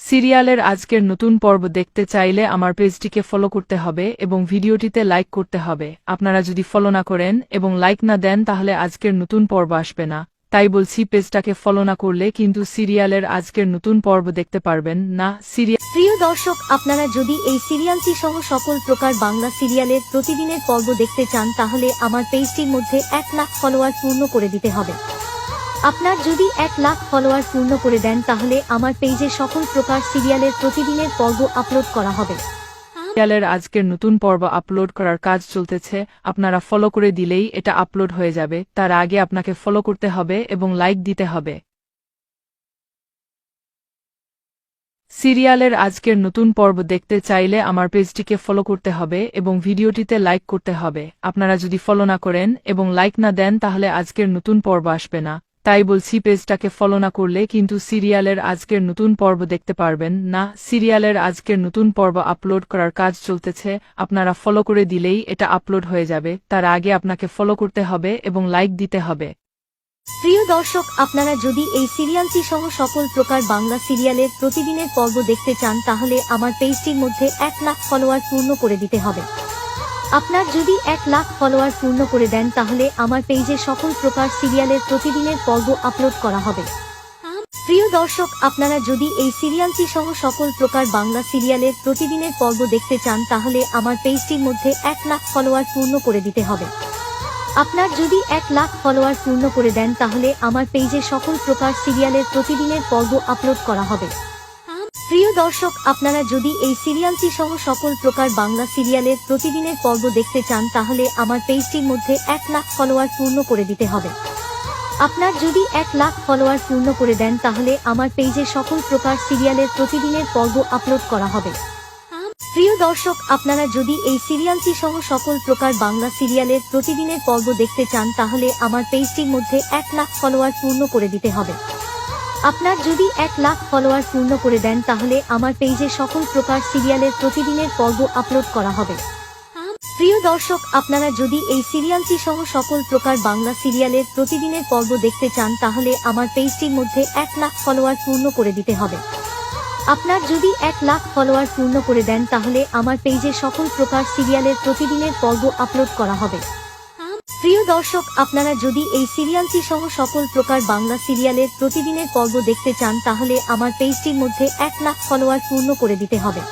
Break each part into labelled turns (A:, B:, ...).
A: সিরিয়ালের আজকের নতুন পর্ব দেখতে চাইলে আমার পেজটিকে ফলো করতে হবে এবং ভিডিওটিতে লাইক করতে হবে। আপনারা যদি ফলো না করেন এবং লাইক না দেন, তাহলে আজকের নতুন পর্ব আসবে না। তাই বলছি, পেজটাকে ফলো না করলে কিন্তু সিরিয়ালের আজকের নতুন পর্ব দেখতে পারবেন না। সিরিয়াল
B: প্রিয় দর্শক, আপনারা যদি এই সিরিয়ালটি সহ সকল প্রকার বাংলা সিরিয়ালের প্রতিদিনের পর্ব দেখতে চান, তাহলে আমার পেজটির মধ্যে এক লাখ ফলোয়ার পূর্ণ করে দিতে হবে। আপনার যদি এক লাখ ফলোয়ার পূর্ণ করে দেন, তাহলে আমার পেজে সকল প্রকার সিরিয়ালের প্রতিদিনের পর্ব আপলোড করা হবে।
A: সিরিয়ালের আজকের নতুন পর্ব আপলোড করার কাজ চলতেছে। আপনারা ফলো করে দিলেই এটা আপলোড হয়ে যাবে। তার আগে আপনাকে ফলো করতে হবে এবং লাইক দিতে হবে। সিরিয়ালের আজকের নতুন পর্ব দেখতে চাইলে আমার পেজটিকে ফলো করতে হবে এবং ভিডিওটিতে লাইক করতে হবে। আপনারা যদি ফলো না করেন এবং লাইক না দেন, তাহলে আজকের নতুন পর্ব আসবে না। তাই বলছি, পেজটাকে ফলো না করলে কিন্তু সিরিয়ালের আজকের নতুন পর্ব দেখতে পারবেন না। সিরিয়ালের আজকের নতুন পর্ব আপলোড করার কাজ চলতেছে। আপনারা ফলো করে দিলেই এটা আপলোড হয়ে যাবে। তার আগে আপনাকে ফলো করতে হবে এবং লাইক দিতে হবে।
B: প্রিয় দর্শক, আপনারা যদি এই সিরিয়ালটি সহ সকল প্রকার বাংলা সিরিয়ালের প্রতিদিনের পর্ব দেখতে চান, তাহলে আমার পেজটির মধ্যে এক লাখ ফলোয়ার পূর্ণ করে দিতে হবে। আপনার যদি এক লাখ ফলোয়ার পূর্ণ করে দেন, তাহলে আমার পেজে সকল প্রকার সিরিয়ালের প্রতিদিনের পর্ব আপলোড করা হবে। প্রিয় দর্শক, আপনারা যদি এই সিরিয়ালটি সহ সকল প্রকার বাংলা সিরিয়ালের প্রতিদিনের পর্ব দেখতে চান, তাহলে আমার পেজটির মধ্যে এক লাখ ফলোয়ার পূর্ণ করে দিতে হবে। আপনার যদি এক লাখ ফলোয়ার পূর্ণ করে দেন, তাহলে আমার পেজে সকল প্রকার সিরিয়ালের প্রতিদিনের পর্ব আপলোড করা হবে। প্রিয় দর্শক, আপনারা যদি এই সিরিয়ালটি সহ সকল প্রকার বাংলা সিরিয়ালের প্রতিদিনের পর্ব দেখতে চান, তাহলে আমার পেজটির মধ্যে এক লাখ ফলোয়ার পূর্ণ করে দিতে হবে। আপনার যদি এক লাখ ফলোয়ার পূর্ণ করে দেন, তাহলে আমার পেজে সকল প্রকার সিরিয়ালের প্রতিদিনের পর্ব আপলোড করা হবে। প্রিয় দর্শক, আপনারা যদি এই সিরিয়ালটি সহ সকল প্রকার বাংলা সিরিয়ালের প্রতিদিনের পর্ব দেখতে চান, তাহলে আমার পেজটির মধ্যে এক লাখ ফলোয়ার পূর্ণ করে দিতে হবে। আপনার যদি এক লাখ ফলোয়ার পূর্ণ করে দেন, তাহলে আমার পেজে সকল প্রকার সিরিয়ালের প্রতিদিনের পর্ব আপলোড করা হবে। প্রিয় দর্শক, আপনারা যদি এই সিরিয়ালটি সহ সকল প্রকার বাংলা সিরিয়ালের প্রতিদিনের পর্ব দেখতে চান, তাহলে আমার পেজটির মধ্যে এক লাখ ফলোয়ার পূর্ণ করে দিতে হবে। আপনার যদি এক লাখ ফলোয়ার পূর্ণ করে দেন, তাহলে আমার পেজে সকল প্রকার সিরিয়ালের প্রতিদিনের পর্ব আপলোড করা হবে। প্রিয় দর্শক, আপনারা যদি এই সিরিয়ালটি সহ সকল প্রকার বাংলা সিরিয়ালের প্রতিদিনের পর্ব দেখতে চান, তাহলে আমার পেজটির মধ্যে এক লাখ ফলোয়ার পূর্ণ করে দিতে হবে।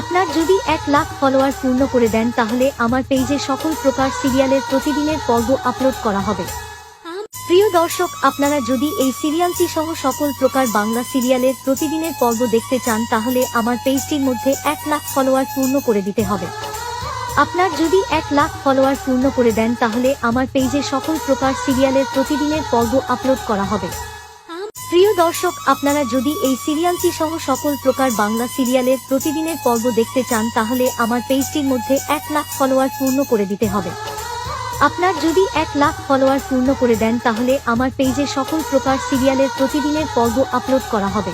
B: আপনার যদি এক লাখ ফলোয়ার পূর্ণ করে দেন, তাহলে আমার পেজে সকল প্রকার সিরিয়ালের প্রতিদিনের পর্ব আপলোড করা হবে। প্রিয় দর্শক, আপনারা যদি এই সিরিয়ালটি সহ সকল প্রকার বাংলা সিরিয়ালের প্রতিদিনের পর্ব দেখতে চান, তাহলে আমার পেজটির মধ্যে এক লাখ ফলোয়ার পূর্ণ করে দিতে হবে। আপনার যদি এক লাখ ফলোয়ার পূর্ণ করে দেন, তাহলে আমার পেজে সকল প্রকার সিরিয়ালের প্রতিদিনের পর্ব আপলোড করা হবে। প্রিয় দর্শক, আপনারা যদি এই সিরিয়ালটি সহ সকল প্রকার বাংলা সিরিয়ালের প্রতিদিনের পর্ব দেখতে চান, তাহলে আমার পেজটির মধ্যে এক লাখ ফলোয়ার পূর্ণ করে দিতে হবে। আপনার যদি এক লাখ ফলোয়ার পূর্ণ করে দেন, তাহলে আমার পেজে সকল প্রকার সিরিয়ালের প্রতিদিনের পর্ব আপলোড করা হবে।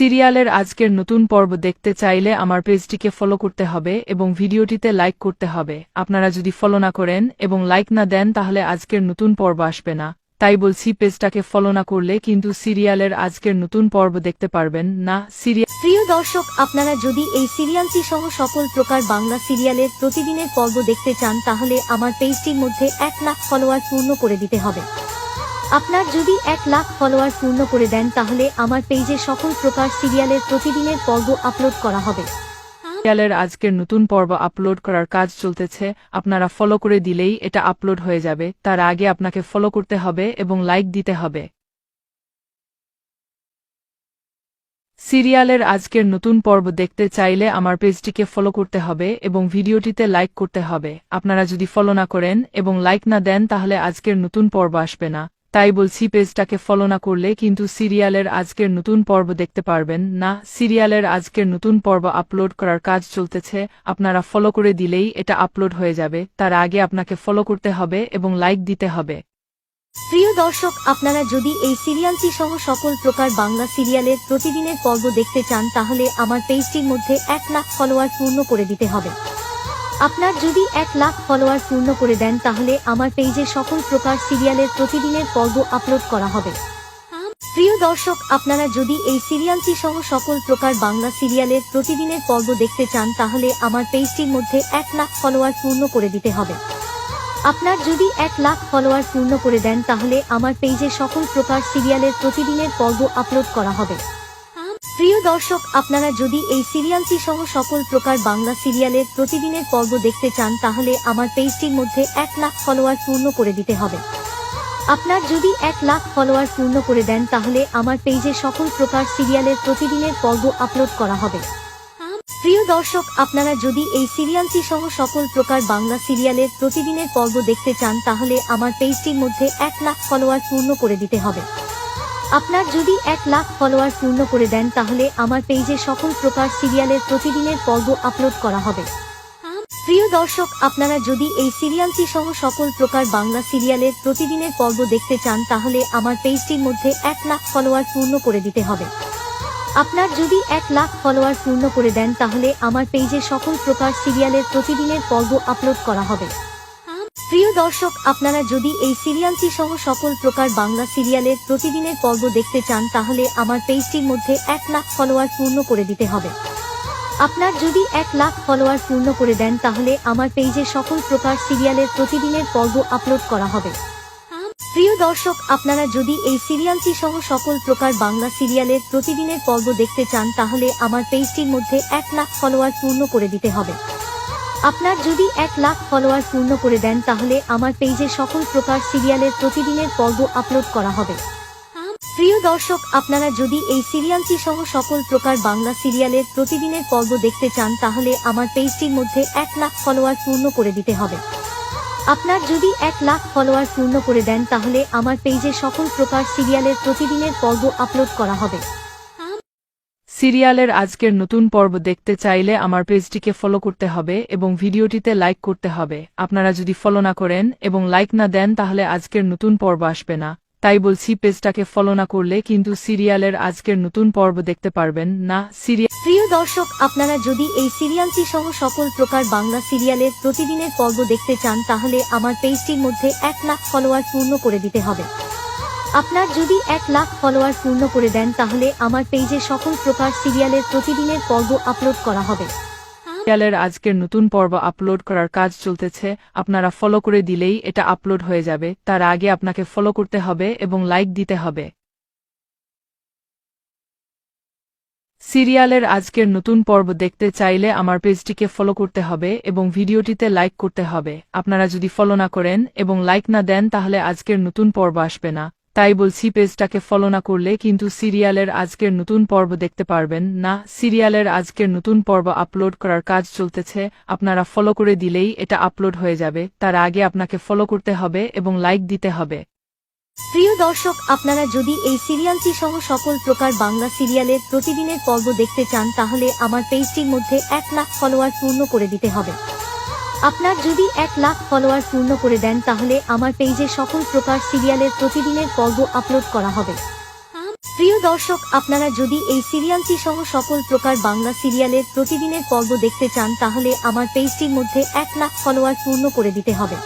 A: সিরিয়ালের আজকের নতুন পর্ব দেখতে চাইলে আমার পেজটিকে ফলো করতে হবে এবং ভিডিওটিতে লাইক করতে হবে। আপনারা যদি ফলো না করেন এবং লাইক না দেন, তাহলে আজকের নতুন পর্ব আসবে না। তাই বলছি, পেজটাকে ফলো না করলে কিন্তু সিরিয়ালের আজকের নতুন পর্ব দেখতে পারবেন না। সিরিয়াল
B: প্রিয় দর্শক, আপনারা যদি এই সিরিয়ালটি সহ সকল প্রকার বাংলা সিরিয়ালের প্রতিদিনের পর্ব দেখতে চান, তাহলে আমার পেজটির মধ্যে এক লাখ ফলোয়ার পূর্ণ করে দিতে হবে। আপনার যদি এক লাখ ফলোয়ার পূর্ণ করে দেন, তাহলে আমার পেজে সকল প্রকার সিরিয়ালের প্রতিদিনের পর্ব আপলোড করা হবে।
A: সিরিয়ালের আজকের নতুন পর্ব আপলোড করার কাজ চলতেছে। আপনারা ফলো করে দিলেই এটা আপলোড হয়ে যাবে। তার আগে আপনাকে ফলো করতে হবে এবং লাইক দিতে হবে। সিরিয়ালের আজকের নতুন পর্ব দেখতে চাইলে আমার পেজটিকে ফলো করতে হবে এবং ভিডিওটিতে লাইক করতে হবে। আপনারা যদি ফলো না করেন এবং লাইক না দেন, তাহলে আজকের নতুন পর্ব আসবে না। তাই বলছি, পেজটাকে ফলো না করলে কিন্তু সিরিয়ালের আজকের নতুন পর্ব দেখতে পারবেন না। সিরিয়ালের আজকের নতুন পর্ব আপলোড করার কাজ চলতেছে। আপনারা ফলো করে দিলেই এটা আপলোড হয়ে যাবে। তার আগে আপনাকে ফলো করতে হবে এবং লাইক দিতে হবে।
B: প্রিয় দর্শক, আপনারা যদি এই সিরিয়ালটি সহ সকল প্রকার বাংলা সিরিয়ালের প্রতিদিনের পর্ব দেখতে চান, তাহলে আমার পেজটির মধ্যে এক লাখ ফলোয়ার পূর্ণ করে দিতে হবে। আপনার যদি এক লাখ ফলোয়ার পূর্ণ করে দেন, তাহলে আমার পেজে সকল প্রকার সিরিয়ালের প্রতিদিনের পর্ব আপলোড করা হবে। প্রিয় দর্শক, আপনারা যদি এই সিরিয়ালটি সহ সকল প্রকার বাংলা সিরিয়ালের প্রতিদিনের পর্ব দেখতে চান, তাহলে আমার পেজটির মধ্যে এক লাখ ফলোয়ার পূর্ণ করে দিতে হবে। আপনার যদি এক লাখ ফলোয়ার পূর্ণ করে দেন, তাহলে আমার পেজে সকল প্রকার সিরিয়ালের প্রতিদিনের পর্ব আপলোড করা হবে। প্রিয় দর্শক, আপনারা যদি এই সিরিয়ালটি সহ সকল প্রকার বাংলা সিরিয়ালের প্রতিদিনের পর্ব দেখতে চান, তাহলে আমার পেজটির মধ্যে এক লাখ ফলোয়ার পূর্ণ করে দিতে হবে। আপনার যদি এক লাখ ফলোয়ার পূর্ণ করে দেন, তাহলে আমার পেজে সকল প্রকার সিরিয়ালের প্রতিদিনের পর্ব আপলোড করা হবে। প্রিয় দর্শক, আপনারা যদি এই সিরিয়ালটি সহ সকল প্রকার বাংলা সিরিয়ালের প্রতিদিনের পর্ব দেখতে চান, তাহলে আমার পেজটির মধ্যে এক লাখ ফলোয়ার পূর্ণ করে দিতে হবে। আপনার যদি এক লাখ ফলোয়ার পূর্ণ করে দেন, তাহলে আমার পেজে সকল প্রকার সিরিয়ালের প্রতিদিনের পর্ব আপলোড করা হবে। প্রিয় দর্শক, আপনারা যদি এই সিরিয়ালটি সহ সকল প্রকার বাংলা সিরিয়ালের প্রতিদিনের পর্ব দেখতে চান, তাহলে আমার পেজটির মধ্যে এক লাখ ফলোয়ার পূর্ণ করে দিতে হবে। আপনার যদি এক লাখ ফলোয়ার পূর্ণ করে দেন, তাহলে আমার পেজে সকল প্রকার সিরিয়ালের প্রতিদিনের পর্ব আপলোড করা হবে। প্রিয় দর্শক, আপনারা যদি এই সিরিয়ালটি সহ সকল প্রকার বাংলা সিরিয়ালের প্রতিদিনের পর্ব দেখতে চান, তাহলে আমার পেজটির মধ্যে এক লাখ ফলোয়ার পূর্ণ করে দিতে হবে। আপনার যদি এক লাখ ফলোয়ার পূর্ণ করে দেন, তাহলে আমার পেজে সকল প্রকার সিরিয়ালের প্রতিদিনের পর্ব আপলোড করা হবে। প্রিয় দর্শক, আপনারা যদি এই সিরিয়ালটি সহ সকল প্রকার বাংলা সিরিয়ালের প্রতিদিনের পর্ব দেখতে চান, তাহলে আমার পেজটির মধ্যে এক লাখ ফলোয়ার পূর্ণ করে দিতে হবে। আপনার যদি এক লাখ ফলোয়ার পূর্ণ করে দেন, তাহলে আমার পেজে সকল প্রকার সিরিয়ালের প্রতিদিনের পর্ব আপলোড করা হবে। প্রিয় দর্শক, আপনারা যদি এই সিরিয়ালটি সহ সকল প্রকার বাংলা সিরিয়ালের প্রতিদিনের পর্ব দেখতে চান, তাহলে আমার পেজটির মধ্যে এক লাখ ফলোয়ার পূর্ণ করে দিতে হবে। আপনার যদি এক লাখ ফলোয়ার পূর্ণ করে দেন, তাহলে আমার পেজে সকল প্রকার সিরিয়ালের প্রতিদিনের পর্ব আপলোড করা হবে।
A: সিরিয়ালের আজকের নতুন পর্ব দেখতে চাইলে আমার পেজটিকে ফলো করতে হবে এবং ভিডিওটিতে লাইক করতে হবে। আপনারা যদি ফলো না করেন এবং লাইক না দেন, তাহলে আজকের নতুন পর্ব আসবে না। তাই বলছি, পেজটাকে ফলো না করলে কিন্তু সিরিয়ালের আজকের নতুন পর্ব দেখতে পারবেন না। সিরিয়াল
B: প্রিয় দর্শক, আপনারা যদি এই সিরিয়ালটি সহ সকল প্রকার বাংলা সিরিয়ালের প্রতিদিনের পর্ব দেখতে চান, তাহলে আমার পেজটির মধ্যে এক লাখ ফলোয়ার পূর্ণ করে দিতে হবে। আপনার যদি এক লাখ ফলোয়ার পূর্ণ করে দেন, তাহলে আমার পেজে সকল প্রকার সিরিয়ালের প্রতিদিনের পর্ব আপলোড করা হবে।
A: সিরিয়ালের আজকের নতুন পর্ব আপলোড করার কাজ চলতেছে। আপনারা ফলো করে দিলেই এটা আপলোড হয়ে যাবে। তার আগে আপনাকে ফলো করতে হবে এবং লাইক দিতে হবে। সিরিয়ালের আজকের নতুন পর্ব দেখতে চাইলে আমার পেজটিকে ফলো করতে হবে এবং ভিডিওটিতে লাইক করতে হবে। আপনারা যদি ফলো না করেন এবং লাইক না দেন, তাহলে আজকের নতুন পর্ব আসবে না। তাই বলছি, পেজটাকে ফলো না করলে কিন্তু সিরিয়ালের আজকের নতুন পর্ব দেখতে পারবেন না। সিরিয়ালের আজকের নতুন পর্ব আপলোড করার কাজ চলতেছে। আপনারা ফলো করে দিলেই এটা আপলোড হয়ে যাবে। তার আগে আপনাকে ফলো করতে হবে এবং লাইক দিতে হবে।
B: প্রিয় দর্শক, আপনারা যদি এই সিরিয়ালটি সহ সকল প্রকার বাংলা সিরিয়ালের প্রতিদিনের পর্ব দেখতে চান, তাহলে আমার পেজটির মধ্যে এক লাখ ফলোয়ার পূর্ণ করে দিতে হবে। আপনার যদি এক লাখ ফলোয়ার পূর্ণ করে দেন, তাহলে আমার পেজে সকল প্রকার সিরিয়ালের প্রতিদিনের পর্ব আপলোড করা হবে। প্রিয় দর্শক, আপনারা যদি এই সিরিয়ালটি সহ সকল প্রকার বাংলা সিরিয়ালের প্রতিদিনের পর্ব দেখতে চান, তাহলে আমার পেজটির মধ্যে এক লাখ ফলোয়ার পূর্ণ করে দিতে হবে।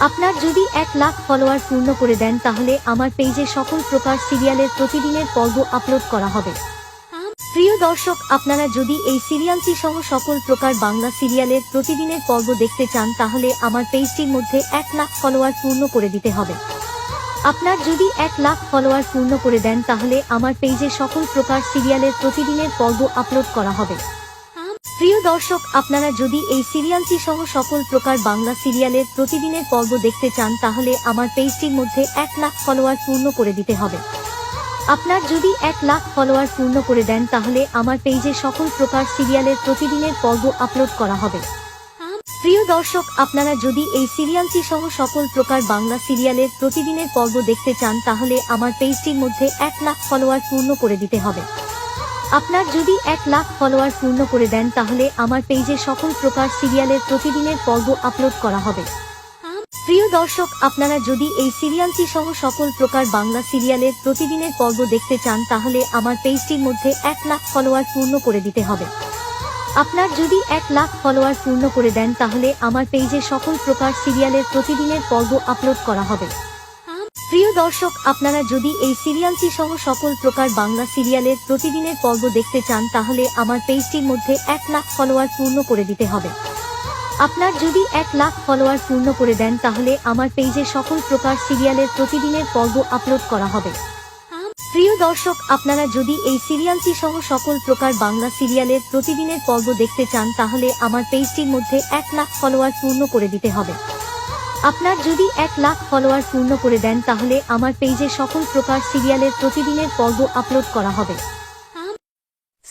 B: আপনার যদি এক লাখ ফলোয়ার পূর্ণ করে দেন, তাহলে আমার পেজে সকল প্রকার সিরিয়ালের প্রতিদিনের পর্ব আপলোড করা হবে। প্রিয় দর্শক, আপনারা যদি এই সিরিয়ালটি সহ সকল প্রকার বাংলা সিরিয়ালের প্রতিদিনের পর্ব দেখতে চান, তাহলে আমার পেজটির মধ্যে এক লাখ ফলোয়ার পূর্ণ করে দিতে হবে। আপনার যদি এক লাখ ফলোয়ার পূর্ণ করে দেন, তাহলে আমার পেজে সকল প্রকার সিরিয়ালের প্রতিদিনের পর্ব আপলোড করা হবে। প্রিয় দর্শক, আপনারা যদি এই সিরিয়ালটি সহ সকল প্রকার বাংলা সিরিয়ালের প্রতিদিনের পর্ব দেখতে চান, তাহলে আমার পেজটির মধ্যে এক লাখ ফলোয়ার পূর্ণ করে দিতে হবে। আপনার যদি এক লাখ ফলোয়ার পূর্ণ করে দেন, তাহলে আমার পেজে সকল প্রকার সিরিয়ালের প্রতিদিনের পর্ব আপলোড করা হবে। প্রিয় দর্শক, আপনারা যদি এই সিরিয়ালটি সহ সকল প্রকার বাংলা সিরিয়ালের প্রতিদিনের পর্ব দেখতে চান, তাহলে আমার পেজটির মধ্যে এক লাখ ফলোয়ার পূর্ণ করে দিতে হবে। আপনার যদি এক লাখ ফলোয়ার পূর্ণ করে দেন, তাহলে আমার পেজে সকল প্রকার সিরিয়ালের প্রতিদিনের পর্ব আপলোড করা হবে। প্রিয় দর্শক, আপনারা যদি এই সিরিয়ালটি সহ সকল প্রকার বাংলা সিরিয়ালের প্রতিদিনের পর্ব দেখতে চান, তাহলে আমার পেজটির মধ্যে এক লাখ ফলোয়ার পূর্ণ করে দিতে হবে। আপনার যদি এক লাখ ফলোয়ার পূর্ণ করে দেন, তাহলে আমার পেজে সকল প্রকার সিরিয়ালের প্রতিদিনের পর্ব আপলোড করা হবে। প্রিয় দর্শক, আপনারা যদি এই সিরিয়ালটি সহ সকল প্রকার বাংলা সিরিয়ালের প্রতিদিনের পর্ব দেখতে চান, তাহলে আমার পেজটির মধ্যে এক লাখ ফলোয়ার পূর্ণ করে দিতে হবে। আপনার যদি এক লাখ ফলোয়ার পূর্ণ করে দেন, তাহলে আমার পেজে সকল প্রকার সিরিয়ালের প্রতিদিনের পর্ব আপলোড করা হবে। প্রিয় দর্শক, আপনারা যদি এই সিরিয়ালটি সহ সকল প্রকার বাংলা সিরিয়ালের প্রতিদিনের পর্ব দেখতে চান, তাহলে আমার পেজটির মধ্যে এক লাখ ফলোয়ার পূর্ণ করে দিতে হবে। আপনার যদি এক লাখ ফলোয়ার পূর্ণ করে দেন, তাহলে আমার পেজে সকল প্রকার সিরিয়ালের প্রতিদিনের পর্ব আপলোড করা হবে।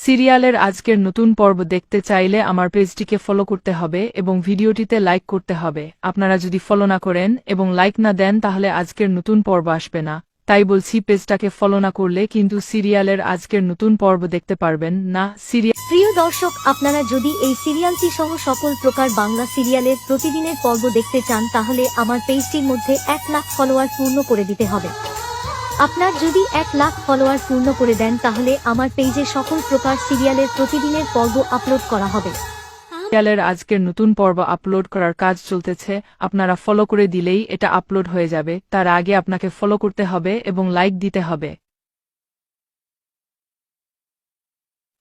A: সিরিয়ালের আজকের নতুন পর্ব দেখতে চাইলে আমার পেজটিকে ফলো করতে হবে এবং ভিডিওটিতে লাইক করতে হবে। আপনারা যদি ফলো না করেন এবং লাইক না দেন, তাহলে আজকের নতুন পর্ব আসবে না। তাই বলছি, পেজটাকে ফলো না করলে কিন্তু সিরিয়ালের আজকের নতুন পর্ব দেখতে পারবেন না। সিরিয়াল
B: প্রিয় দর্শক, আপনারা যদি এই সিরিয়ালটি সহ সকল প্রকার বাংলা সিরিয়ালের প্রতিদিনের পর্ব দেখতে চান, তাহলে আমার পেজটির মধ্যে এক লাখ ফলোয়ার পূর্ণ করে দিতে হবে। আপনার যদি এক লাখ ফলোয়ার পূর্ণ করে দেন, তাহলে আমার পেজে সকল প্রকার সিরিয়ালের প্রতিদিনের পর্ব আপলোড করা হবে।
A: সিরিয়ালের আজকের নতুন পর্ব আপলোড করার কাজ চলতেছে। আপনারা ফলো করে দিলেই এটা আপলোড হয়ে যাবে। তার আগে আপনাকে ফলো করতে হবে এবং লাইক দিতে হবে।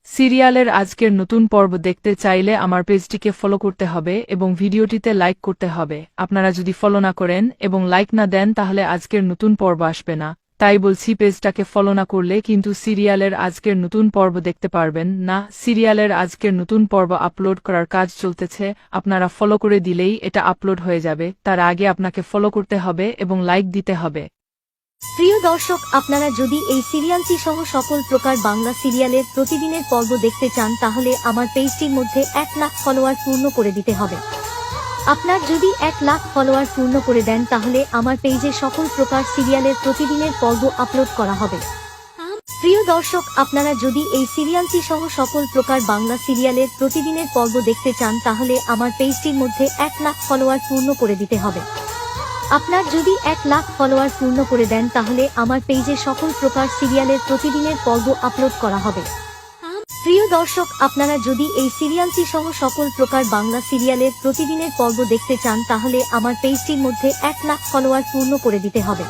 A: সিরিয়ালের আজকের নতুন পর্ব দেখতে চাইলে আমার পেজটিকে ফলো করতে হবে এবং ভিডিওটিতে লাইক করতে হবে। আপনারা যদি ফলো না করেন এবং লাইক না দেন, তাহলে আজকের নতুন পর্ব আসবে না। তাই বলছি, পেজটাকে ফলো না করলে কিন্তু সিরিয়ালের আজকের নতুন পর্ব দেখতে পারবেন না। সিরিয়ালের আজকের নতুন পর্ব আপলোড করার কাজ চলতেছে। আপনারা ফলো করে দিলেই এটা আপলোড হয়ে যাবে। তার আগে আপনাকে ফলো করতে হবে এবং লাইক দিতে হবে।
B: প্রিয় দর্শক, আপনারা যদি এই সিরিয়ালটি সহ সকল প্রকার বাংলা সিরিয়ালের প্রতিদিনের পর্ব দেখতে চান, তাহলে আমার পেজটির মধ্যে এক লাখ ফলোয়ার পূর্ণ করে দিতে হবে। আপনার যদি এক লাখ ফলোয়ার পূর্ণ করে দেন, তাহলে আমার পেজে সকল প্রকার সিরিয়ালের প্রতিদিনের পর্ব আপলোড করা হবে। প্রিয় দর্শক, আপনারা যদি এই সিরিয়ালটি সহ সকল প্রকার বাংলা সিরিয়ালের প্রতিদিনের পর্ব দেখতে চান, তাহলে আমার পেজটির মধ্যে এক লাখ ফলোয়ার পূর্ণ করে দিতে হবে। আপনার যদি এক লাখ ফলোয়ার পূর্ণ করে দেন, তাহলে আমার পেজে সকল প্রকার সিরিয়ালের প্রতিদিনের পর্ব আপলোড করা হবে। প্রিয় দর্শক, আপনারা যদি এই সিরিয়ালটি সহ সকল প্রকার বাংলা সিরিয়ালের প্রতিদিনের পর্ব দেখতে চান, তাহলে আমার পেজটির মধ্যে এক লাখ ফলোয়ার পূর্ণ করে দিতে হবে।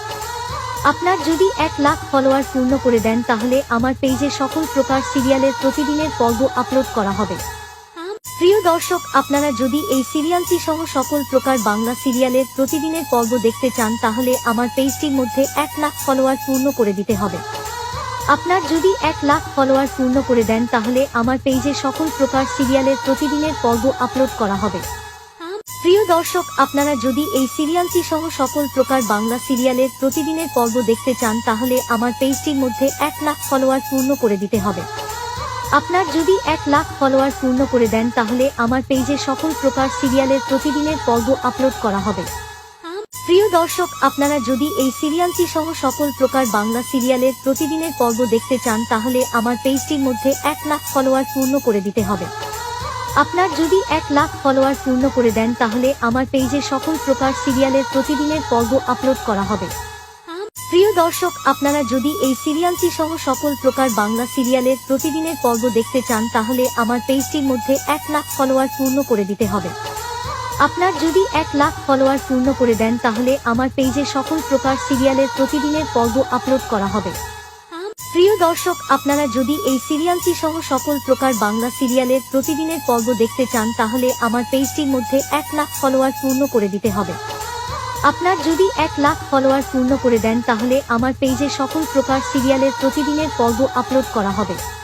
B: আপনার যদি এক লাখ ফলোয়ার পূর্ণ করে দেন, তাহলে আমার পেজে সকল প্রকার সিরিয়ালের প্রতিদিনের পর্ব আপলোড করা হবে। প্রিয় দর্শক, আপনারা যদি এই সিরিয়ালটি সহ সকল প্রকার বাংলা সিরিয়ালের প্রতিদিনের পর্ব দেখতে চান, তাহলে আমার পেজটির মধ্যে এক লাখ ফলোয়ার পূর্ণ করে দিতে হবে। আপনার যদি এক লাখ ফলোয়ার পূর্ণ করে দেন, তাহলে আমার পেজে সকল প্রকার সিরিয়ালের প্রতিদিনের পর্ব আপলোড করা হবে। প্রিয় দর্শক, আপনারা যদি এই সিরিয়ালটি সহ সকল প্রকার বাংলা সিরিয়ালের প্রতিদিনের পর্ব দেখতে চান, তাহলে আমার পেজটির মধ্যে এক লাখ ফলোয়ার পূর্ণ করে দিতে হবে। আপনার যদি এক লাখ ফলোয়ার পূর্ণ করে দেন, তাহলে আমার পেজে সকল প্রকার সিরিয়ালের প্রতিদিনের পর্ব আপলোড করা হবে। প্রিয় দর্শক, আপনারা যদি এই সিরিয়ালটি সহ সকল প্রকার বাংলা সিরিয়ালের প্রতিদিনের পর্ব দেখতে চান, তাহলে আমার পেজটির মধ্যে এক লাখ ফলোয়ার পূর্ণ করে দিতে হবে। আপনার যদি এক লাখ ফলোয়ার পূর্ণ করে দেন, তাহলে আমার পেজে সকল প্রকার সিরিয়ালের প্রতিদিনের পর্ব আপলোড করা হবে। প্রিয় দর্শক, আপনারা যদি এই সিরিয়ালটি সহ সকল প্রকার বাংলা সিরিয়ালের প্রতিদিনের পর্ব দেখতে চান, তাহলে আমার পেজটির মধ্যে এক লাখ ফলোয়ার পূর্ণ করে দিতে হবে। আপনার যদি এক লাখ ফলোয়ার পূর্ণ করে দেন, তাহলে আমার পেজে সকল প্রকার সিরিয়ালের প্রতিদিনের পর্ব আপলোড করা হবে। প্রিয় দর্শক, আপনারা যদি এই সিরিয়ালটি সহ সকল প্রকার বাংলা সিরিয়ালের প্রতিদিনের পর্ব দেখতে চান, তাহলে আমার পেজটির মধ্যে এক লাখ ফলোয়ার পূর্ণ করে দিতে হবে। আপনার যদি এক লাখ ফলোয়ার পূর্ণ করে দেন, তাহলে আমার পেজে সকল প্রকার সিরিয়ালের প্রতিদিনের পর্ব আপলোড করা হবে।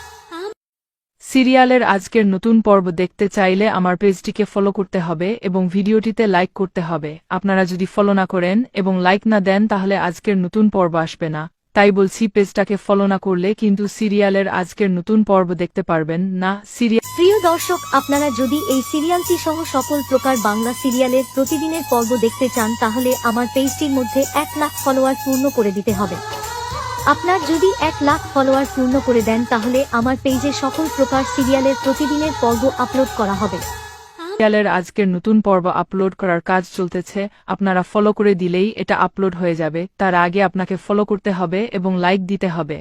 A: সিরিয়ালের আজকের নতুন পর্ব দেখতে চাইলে আমার পেজটিকে ফলো করতে হবে এবং ভিডিওটিতে লাইক করতে হবে। আপনারা যদি ফলো না করেন এবং লাইক না দেন, তাহলে আজকের নতুন পর্ব আসবে না। তাই বলছি, পেজটাকে ফলো না করলে কিন্তু সিরিয়ালের আজকের নতুন পর্ব দেখতে পারবেন না। সিরিয়াল
B: প্রিয় দর্শক, আপনারা যদি এই সিরিয়ালটি সহ সকল প্রকার বাংলা সিরিয়ালের প্রতিদিনের পর্ব দেখতে চান, তাহলে আমার পেজটির মধ্যে এক লাখ ফলোয়ার পূর্ণ করে দিতে হবে। আপনার যদি এক লাখ ফলোয়ার পূর্ণ করে দেন, তাহলে আমার পেজে সকল প্রকার সিরিয়ালের প্রতিদিনের পর্ব আপলোড করা হবে।
A: সিরিয়ালের আজকের নতুন পর্ব আপলোড করার কাজ চলতেছে। আপনারা ফলো করে দিলেই এটা আপলোড হয়ে যাবে। তার আগে আপনাকে ফলো করতে হবে এবং লাইক দিতে হবে।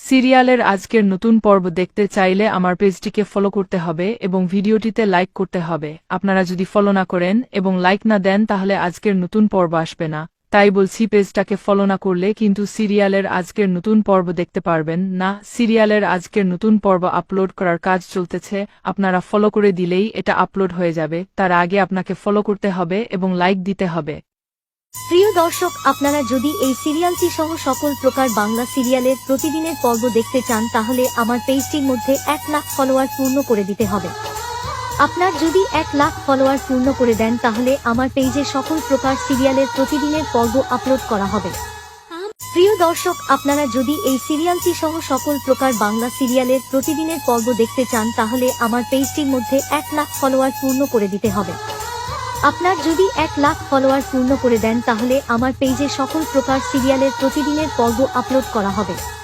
A: সিরিয়ালের আজকের নতুন পর্ব দেখতে চাইলে আমার পেজটিকে ফলো করতে হবে এবং ভিডিওটিতে লাইক করতে হবে। আপনারা যদি ফলো না করেন এবং লাইক না দেন, তাহলে আজকের নতুন পর্ব আসবে না। তাই বলছি, পেজটাকে ফলো না করলে কিন্তু সিরিয়ালের আজকের নতুন পর্ব দেখতে পারবেন না। সিরিয়ালের আজকের নতুন পর্ব আপলোড করার কাজ চলতেছে। আপনারা ফলো করে দিলেই এটা আপলোড হয়ে যাবে। তার আগে আপনাকে ফলো করতে হবে এবং লাইক দিতে হবে।
B: প্রিয় দর্শক, আপনারা যদি এই সিরিয়ালটি সহ সকল প্রকার বাংলা সিরিয়ালের প্রতিদিনের পর্ব দেখতে চান, তাহলে আমার পেজটির মধ্যে এক লাখ ফলোয়ার পূর্ণ করে দিতে হবে। আপনার যদি এক লাখ ফলোয়ার পূর্ণ করে দেন, তাহলে আমার পেজে সকল প্রকার সিরিয়ালের প্রতিদিনের পর্ব আপলোড করা হবে। প্রিয় দর্শক, আপনারা যদি এই সিরিয়ালটি সহ সকল প্রকার বাংলা সিরিয়ালের প্রতিদিনের পর্ব দেখতে চান, তাহলে আমার পেজটির মধ্যে এক লাখ ফলোয়ার পূর্ণ করে দিতে হবে। আপনার যদি এক লাখ ফলোয়ার পূর্ণ করে দেন, তাহলে আমার পেজে সকল প্রকার সিরিয়ালের প্রতিদিনের পর্ব আপলোড করা হবে।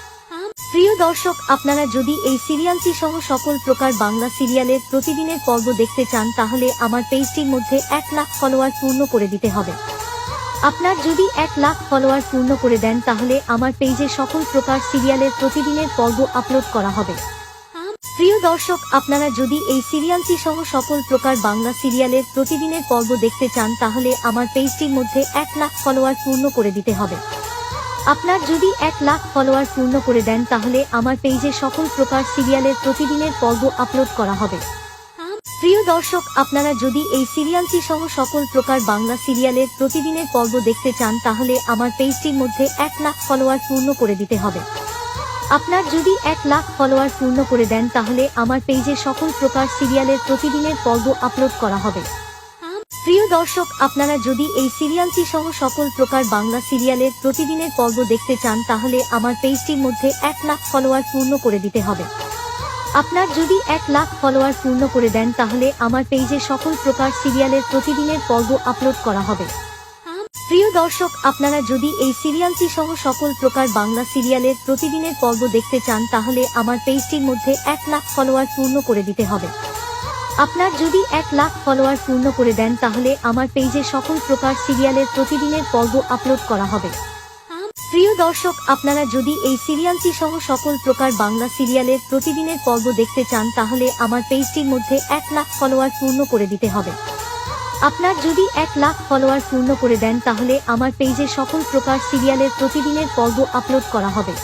B: প্রিয় দর্শক, আপনারা যদি এই সিরিয়ালটি সহ সকল প্রকার বাংলা সিরিয়ালের প্রতিদিনের পর্ব দেখতে চান, তাহলে আমার পেজটির মধ্যে এক লাখ ফলোয়ার পূর্ণ করে দিতে হবে। আপনার যদি এক লাখ ফলোয়ার পূর্ণ করে দেন, তাহলে আমার পেজে সকল প্রকার সিরিয়ালের প্রতিদিনের পর্ব আপলোড করা হবে। প্রিয় দর্শক, আপনারা যদি এই সিরিয়ালটি সহ সকল প্রকার বাংলা সিরিয়ালের প্রতিদিনের পর্ব দেখতে চান, তাহলে আমার পেজটির মধ্যে এক লাখ ফলোয়ার পূর্ণ করে দিতে হবে। আপনার যদি এক লাখ ফলোয়ার পূর্ণ করে দেন, তাহলে আমার পেজে সকল প্রকার সিরিয়ালের প্রতিদিনের পর্ব আপলোড করা হবে। প্রিয় দর্শক, আপনারা যদি এই সিরিয়ালটি সহ সকল প্রকার বাংলা সিরিয়ালের প্রতিদিনের পর্ব দেখতে চান, তাহলে আমার পেজটির মধ্যে এক লাখ ফলোয়ার পূর্ণ করে দিতে হবে। আপনার যদি এক লাখ ফলোয়ার পূর্ণ করে দেন, তাহলে আমার পেজে সকল প্রকার সিরিয়ালের প্রতিদিনের পর্ব আপলোড করা হবে। প্রিয় দর্শক, আপনারা যদি এই সিরিয়ালটি সহ সকল প্রকার বাংলা সিরিয়ালের প্রতিদিনের পর্ব দেখতে চান, তাহলে আমার পেজটির মধ্যে এক লাখ ফলোয়ার পূর্ণ করে দিতে হবে। আপনার যদি এক লাখ ফলোয়ার পূর্ণ করে দেন, তাহলে আমার পেজে সকল প্রকার সিরিয়ালের প্রতিদিনের পর্ব আপলোড করা হবে। প্রিয় দর্শক, আপনারা যদি এই সিরিয়ালটি সহ সকল প্রকার বাংলা সিরিয়ালের প্রতিদিনের পর্ব দেখতে চান, তাহলে আমার পেজটির মধ্যে এক লাখ ফলোয়ার পূর্ণ করে দিতে হবে। আপনার যদি এক লাখ ফলোয়ার পূর্ণ করে দেন, তাহলে আমার পেজে সকল প্রকার সিরিয়ালের প্রতিদিনের পর্ব আপলোড করা হবে। প্রিয় দর্শক, আপনারা যদি এই সিরিয়ালটি সহ সকল প্রকার বাংলা সিরিয়ালের প্রতিদিনের পর্ব দেখতে চান, তাহলে আমার পেজটির মধ্যে এক লাখ ফলোয়ার পূর্ণ করে দিতে হবে। আপনার যদি এক লাখ ফলোয়ার পূর্ণ করে দেন, তাহলে আমার পেজে সকল প্রকার সিরিয়ালের প্রতিদিনের পর্ব আপলোড করা হবে।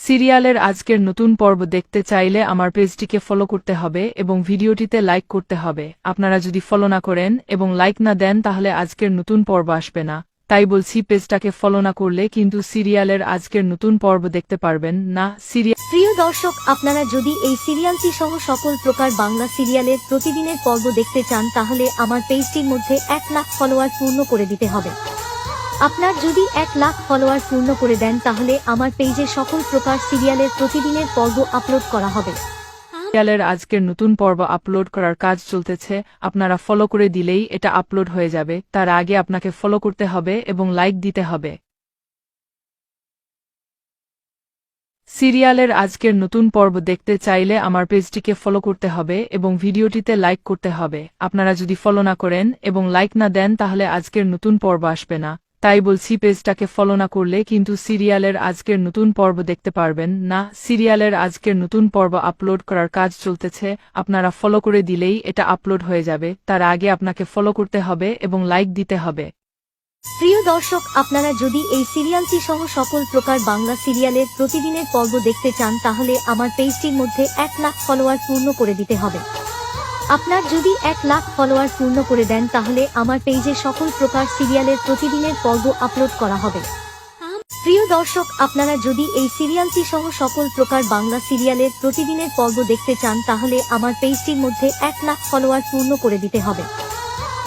A: সিরিয়ালের আজকের নতুন পর্ব দেখতে চাইলে আমার পেজটিকে ফলো করতে হবে এবং ভিডিওটিতে লাইক করতে হবে। আপনারা যদি ফলো না করেন এবং লাইক না দেন, তাহলে আজকের নতুন পর্ব আসবে না। তাই বলছি, পেজটাকে ফলো না করলে কিন্তু সিরিয়ালের আজকের নতুন পর্ব দেখতে পারবেন না। সিরিয়াল
B: প্রিয় দর্শক, আপনারা যদি এই সিরিয়ালটি সহ সকল প্রকার বাংলা সিরিয়ালের প্রতিদিনের পর্ব দেখতে চান, তাহলে আমার পেজটির মধ্যে এক লাখ ফলোয়ার পূর্ণ করে দিতে হবে। আপনার যদি এক লাখ ফলোয়ার পূর্ণ করে দেন, তাহলে আমার পেজে সকল প্রকার সিরিয়ালের প্রতিদিনের পর্ব আপলোড করা হবে।
A: সিরিয়ালের আজকের নতুন পর্ব আপলোড করার কাজ চলতেছে। আপনারা ফলো করে দিলেই এটা আপলোড হয়ে যাবে। তার আগে আপনাকে ফলো করতে হবে এবং লাইক দিতে হবে। সিরিয়ালের আজকের নতুন পর্ব দেখতে চাইলে আমার পেজটিকে ফলো করতে হবে এবং ভিডিওটিতে লাইক করতে হবে। আপনারা যদি ফলো না করেন এবং লাইক না দেন, তাহলে আজকের নতুন পর্ব আসবে না। তাই বলছি, পেজটাকে ফলো না করলে কিন্তু সিরিয়ালের আজকের নতুন পর্ব দেখতে পারবেন না। সিরিয়ালের আজকের নতুন পর্ব আপলোড করার কাজ চলতেছে। আপনারা ফলো করে দিলেই এটা আপলোড হয়ে যাবে। তার আগে আপনাকে ফলো করতে হবে এবং লাইক দিতে হবে।
B: প্রিয় দর্শক, আপনারা যদি এই সিরিয়ালটি সহ সকল প্রকার বাংলা সিরিয়ালের প্রতিদিনের পর্ব দেখতে চান, তাহলে আমার পেজটির মধ্যে এক লাখ ফলোয়ার পূর্ণ করে দিতে হবে। আপনার যদি এক লাখ ফলোয়ার পূর্ণ করে দেন, তাহলে আমার পেজে সকল প্রকার সিরিয়ালের প্রতিদিনের পর্ব আপলোড করা হবে। প্রিয় দর্শক, আপনারা যদি এই সিরিয়ালটি সহ সকল প্রকার বাংলা সিরিয়ালের প্রতিদিনের পর্ব দেখতে চান, তাহলে আমার পেজটির মধ্যে এক লাখ ফলোয়ার পূর্ণ করে দিতে হবে।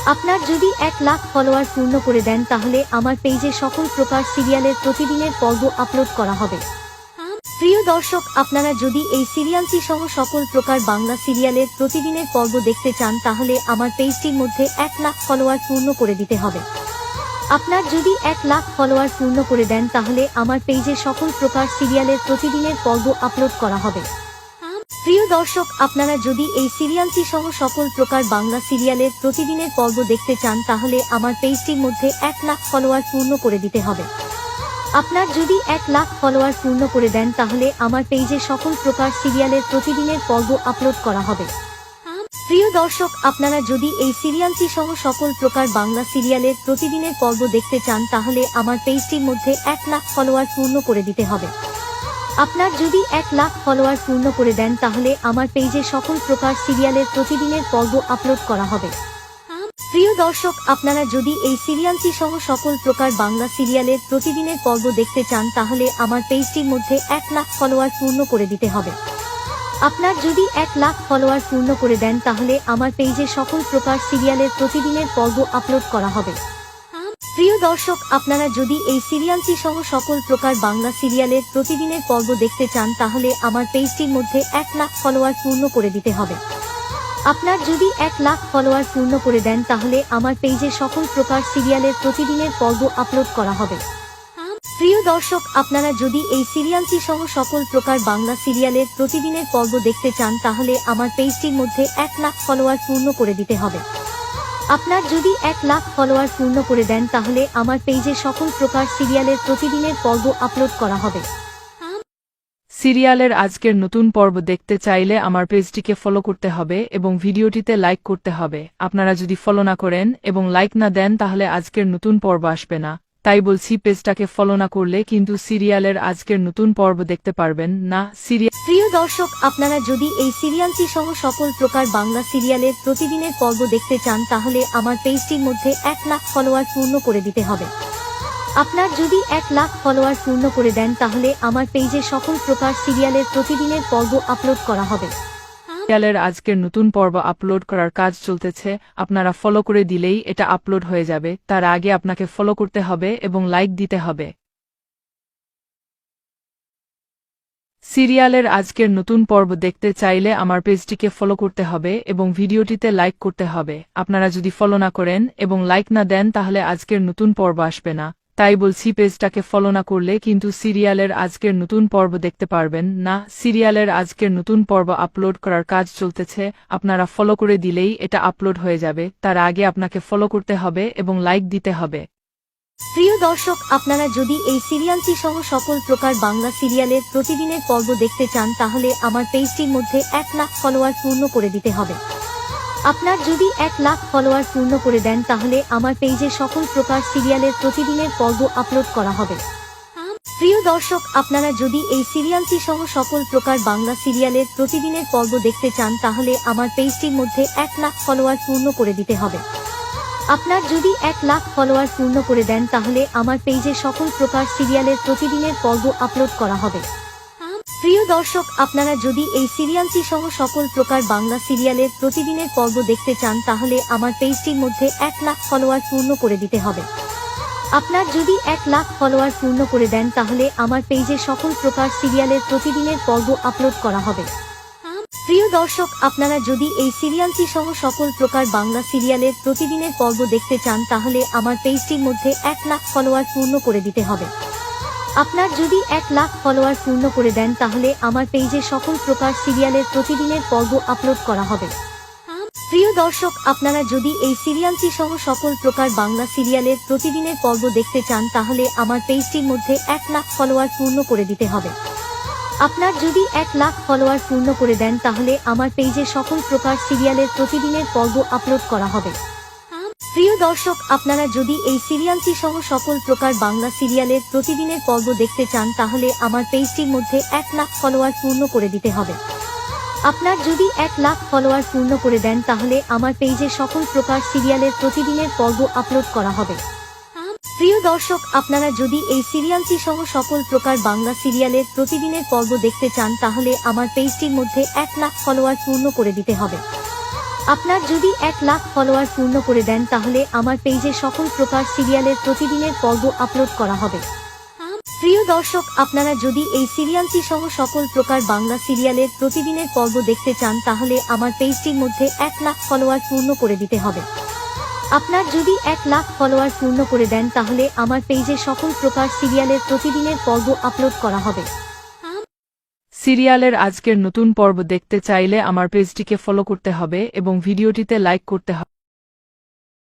B: আপনার যদি এক লাখ ফলোয়ার পূর্ণ করে দেন, তাহলে আমার পেজে সকল প্রকার সিরিয়ালের প্রতিদিনের পর্ব আপলোড করা হবে। প্রিয় দর্শক, আপনারা যদি এই সিরিয়ালটি সহ সকল প্রকার বাংলা সিরিয়ালের প্রতিদিনের পর্ব দেখতে চান, তাহলে আমার পেজটির মধ্যে এক লাখ ফলোয়ার পূর্ণ করে দিতে হবে। আপনার যদি এক লাখ ফলোয়ার পূর্ণ করে দেন, তাহলে আমার পেজে সকল প্রকার সিরিয়ালের প্রতিদিনের পর্ব আপলোড করা হবে। প্রিয় দর্শক, আপনারা যদি এই সিরিয়ালটি সহ সকল প্রকার বাংলা সিরিয়ালের প্রতিদিনের পর্ব দেখতে চান, তাহলে আমার পেজটির মধ্যে এক লাখ ফলোয়ার পূর্ণ করে দিতে হবে। আপনার যদি এক লাখ ফলোয়ার পূর্ণ করে দেন, তাহলে আমার পেজে সকল প্রকার সিরিয়ালের প্রতিদিনের পর্ব আপলোড করা হবে। প্রিয় দর্শক, আপনারা যদি এই সিরিয়ালটি সহ সকল প্রকার বাংলা সিরিয়ালের প্রতিদিনের পর্ব দেখতে চান, তাহলে আমার পেজটির মধ্যে এক লাখ ফলোয়ার পূর্ণ করে দিতে হবে। আপনার যদি এক লাখ ফলোয়ার পূর্ণ করে দেন, তাহলে আমার পেজে সকল প্রকার সিরিয়ালের প্রতিদিনের পর্ব আপলোড করা হবে। প্রিয় দর্শক, আপনারা যদি এই সিরিয়ালটি সহ সকল প্রকার বাংলা সিরিয়ালের প্রতিদিনের পর্ব দেখতে চান, তাহলে আমার পেজটির মধ্যে এক লাখ ফলোয়ার পূর্ণ করে দিতে হবে। আপনার যদি এক লাখ ফলোয়ার পূর্ণ করে দেন, তাহলে আমার পেজে সকল প্রকার সিরিয়ালের প্রতিদিনের পর্ব আপলোড করা হবে। প্রিয় দর্শক, আপনারা যদি এই সিরিয়ালটি সহ সকল প্রকার বাংলা সিরিয়ালের প্রতিদিনের পর্ব দেখতে চান, তাহলে আমার পেজটির মধ্যে এক লাখ ফলোয়ার পূর্ণ করে দিতে হবে। আপনার যদি এক লাখ ফলোয়ার পূর্ণ করে দেন, তাহলে আমার পেজে সকল প্রকার সিরিয়ালের প্রতিদিনের পর্ব আপলোড করা হবে। প্রিয় দর্শক, আপনারা যদি এই সিরিয়ালটি সহ সকল প্রকার বাংলা সিরিয়ালের প্রতিদিনের পর্ব দেখতে চান, তাহলে আমার পেজটির মধ্যে এক লাখ ফলোয়ার পূর্ণ করে দিতে হবে। আপনার যদি এক লাখ ফলোয়ার পূর্ণ করে দেন, তাহলে আমার পেজে সকল প্রকার সিরিয়ালের প্রতিদিনের পর্ব আপলোড করা হবে।
A: সিরিয়ালের আজকের নতুন পর্ব দেখতে চাইলে আমার পেজটিকে ফলো করতে হবে এবং ভিডিওটিতে লাইক করতে হবে। আপনারা যদি ফলো না করেন এবং লাইক না দেন, তাহলে আজকের নতুন পর্ব আসবে না। তাই বলছি, পেজটাকে ফলো না করলে কিন্তু সিরিয়ালের আজকের নতুন পর্ব দেখতে পারবেন না। সিরিয়াল
B: প্রিয় দর্শক, আপনারা যদি এই সিরিয়ালটি সহ সকল প্রকার বাংলা সিরিয়ালের প্রতিদিনের পর্ব দেখতে চান, তাহলে আমার পেজটির মধ্যে এক লাখ ফলোয়ার পূর্ণ করে দিতে হবে। আপনার যদি এক লাখ ফলোয়ার পূর্ণ করে দেন, তাহলে আমার পেজে সকল প্রকার সিরিয়ালের প্রতিদিনের পর্ব আপলোড করা হবে।
A: সিরিয়ালের আজকের নতুন পর্ব আপলোড করার কাজ চলতেছে। আপনারা ফলো করে দিলেই এটা আপলোড হয়ে যাবে। তার আগে আপনাকে ফলো করতে হবে এবং লাইক দিতে হবে। সিরিয়ালের আজকের নতুন পর্ব দেখতে চাইলে আমার পেজটিকে ফলো করতে হবে এবং ভিডিওটিতে লাইক করতে হবে। আপনারা যদি ফলো না করেন এবং লাইক না দেন, তাহলে আজকের নতুন পর্ব আসবে না। তাই বলছি, পেজটাকে ফলো না করলে কিন্তু সিরিয়ালের আজকের নতুন পর্ব দেখতে পারবেন না। সিরিয়ালের আজকের নতুন পর্ব আপলোড করার কাজ চলতেছে। আপনারা ফলো করে দিলেই এটা আপলোড হয়ে যাবে। তার আগে আপনাকে ফলো করতে হবে এবং লাইক দিতে হবে।
B: প্রিয় দর্শক, আপনারা যদি এই সিরিয়ালটি সহ সকল প্রকার বাংলা সিরিয়ালের প্রতিদিনের পর্ব দেখতে চান, তাহলে আমার পেজটির মধ্যে এক লাখ ফলোয়ার পূর্ণ করে দিতে হবে। আপনার যদি এক লাখ ফলোয়ার পূর্ণ করে দেন, তাহলে আমার পেজে সকল প্রকার সিরিয়ালের প্রতিদিনের পর্ব আপলোড করা হবে। প্রিয় দর্শক, আপনারা যদি এই সিরিয়ালটি সহ সকল প্রকার বাংলা সিরিয়ালের প্রতিদিনের পর্ব দেখতে চান, তাহলে আমার পেজটির মধ্যে এক লাখ ফলোয়ার পূর্ণ করে দিতে হবে। আপনার যদি এক লাখ ফলোয়ার পূর্ণ করে দেন, তাহলে আমার পেজে সকল প্রকার সিরিয়ালের প্রতিদিনের পর্ব আপলোড করা হবে। প্রিয় দর্শক, আপনারা যদি এই সিরিয়ালটি সহ সকল প্রকার বাংলা সিরিয়ালের প্রতিদিনের পর্ব দেখতে চান, তাহলে আমার পেজটির মধ্যে এক লাখ ফলোয়ার পূর্ণ করে দিতে হবে। আপনার যদি এক লাখ ফলোয়ার পূর্ণ করে দেন, তাহলে আমার পেজে সকল প্রকার সিরিয়ালের প্রতিদিনের পর্ব আপলোড করা হবে। প্রিয় দর্শক, আপনারা যদি এই সিরিয়ালটি সহ সকল প্রকার বাংলা সিরিয়ালের প্রতিদিনের পর্ব দেখতে চান, তাহলে আমার পেজটির মধ্যে এক লাখ ফলোয়ার পূর্ণ করে দিতে হবে। আপনার যদি এক লাখ ফলোয়ার পূর্ণ করে দেন, তাহলে আমার পেজে সকল প্রকার সিরিয়ালের প্রতিদিনের পর্ব আপলোড করা হবে। প্রিয় দর্শক, আপনারা যদি এই সিরিয়ালটি সহ সকল প্রকার বাংলা সিরিয়ালের প্রতিদিনের পর্ব দেখতে চান, তাহলে আমার পেজটির মধ্যে এক লাখ ফলোয়ার পূর্ণ করে দিতে হবে। আপনার যদি এক লাখ ফলোয়ার পূর্ণ করে দেন, তাহলে আমার পেজে সকল প্রকার সিরিয়ালের প্রতিদিনের পর্ব আপলোড করা হবে। প্রিয় দর্শক, আপনারা যদি এই সিরিয়ালটি সহ সকল প্রকার বাংলা সিরিয়ালের প্রতিদিনের পর্ব দেখতে চান, তাহলে আমার পেজটির মধ্যে এক লাখ ফলোয়ার পূর্ণ করে দিতে হবে। আপনার যদি এক লাখ ফলোয়ার পূর্ণ করে দেন, তাহলে আমার পেজে সকল প্রকার সিরিয়ালের প্রতিদিনের পর্ব আপলোড করা হবে। প্রিয় দর্শক, আপনারা যদি এই সিরিয়ালটি সহ সকল প্রকার বাংলা সিরিয়ালের প্রতিদিনের পর্ব দেখতে চান, তাহলে আমার পেজটির মধ্যে এক লাখ ফলোয়ার পূর্ণ করে দিতে হবে। আপনার যদি এক লাখ ফলোয়ার পূর্ণ করে দেন, তাহলে আমার পেজে সকল প্রকার সিরিয়ালের প্রতিদিনের পর্ব আপলোড করা হবে। প্রিয় দর্শক, আপনারা যদি এই সিরিয়ালটি সহ সকল প্রকার বাংলা সিরিয়ালের প্রতিদিনের পর্ব দেখতে চান, তাহলে আমার পেজটির মধ্যে এক লাখ ফলোয়ার পূর্ণ করে দিতে হবে। আপনার যদি এক লাখ ফলোয়ার পূর্ণ করে দেন, তাহলে আমার পেজে সকল প্রকার সিরিয়ালের প্রতিদিনের পর্ব আপলোড করা হবে।
A: সিরিয়ালের আজকের নতুন পর্ব দেখতে চাইলে আমার পেজটিকে ফলো করতে হবে এবং ভিডিওটিতে লাইক করতে হবে।